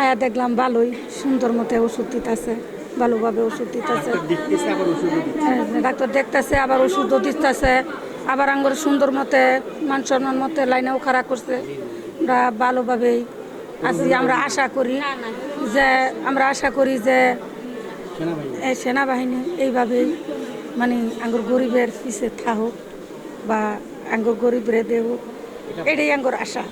আয়া দেখলাম ভালোই সুন্দর মতো ওষুধ দিতেছে ভালোভাবে ওষুধ দিতেছে। হ্যাঁ, ডাক্তার দেখতেছে আবার ওষুধও দিতেছে আবার আঙ্গুর সুন্দর মতে মান সম্মান মতে লাইনেও খারাপ করছে। ভালোভাবেই আছি আমরা আশা করি যে আমরা আশা করি যে এই সেনাবাহিনী এইভাবেই মানে আঙ্গুর গরিবের পিছে থাকুক বা আঙ্গুর গরিবরে দেব এটাই আঙ্গুর আশা।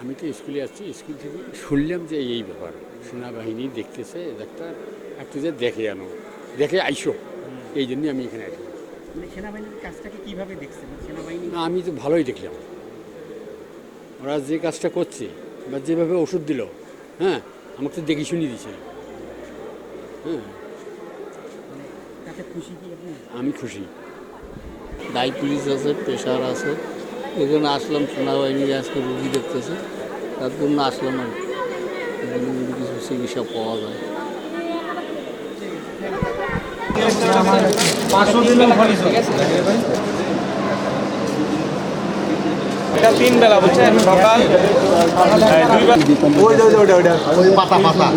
আমি তো স্কুলে আসছি স্কুল থেকে শুনলাম যে এই ব্যাপার সেনাবাহিনী দেখতেছে ডাক্তার একটু যে দেখে জানো দেখে আইসো। এই জন্যই আমি এখানে আসি মানে সেনাবাহিনীর কাজটাকে কীভাবে দেখছেন? সেনাবাহিনী না আমি তো ভালোই দেখলাম। ওরা যে কাজটা করছে বা যেভাবে ওষুধ দিল হ্যাঁ আমাকে তো দেখে শুনিয়ে দিচ্ছে হ্যাঁ। খুশি আমি খুশি। দায়ী পুলিশ আছে প্রেশার আছে। এখানে আসলাম সেনাবাহিনীর আজকে রুগী দেখতেছে। তার জন্য আসলাম আর। যদি কিছু চিকিৎসা পাওয়া যায়। এটা তিন বেলা বুঝছেন? সকাল। দুই বেলা ওই ওই ওইটা ওইটা ওই পাতা পাতা।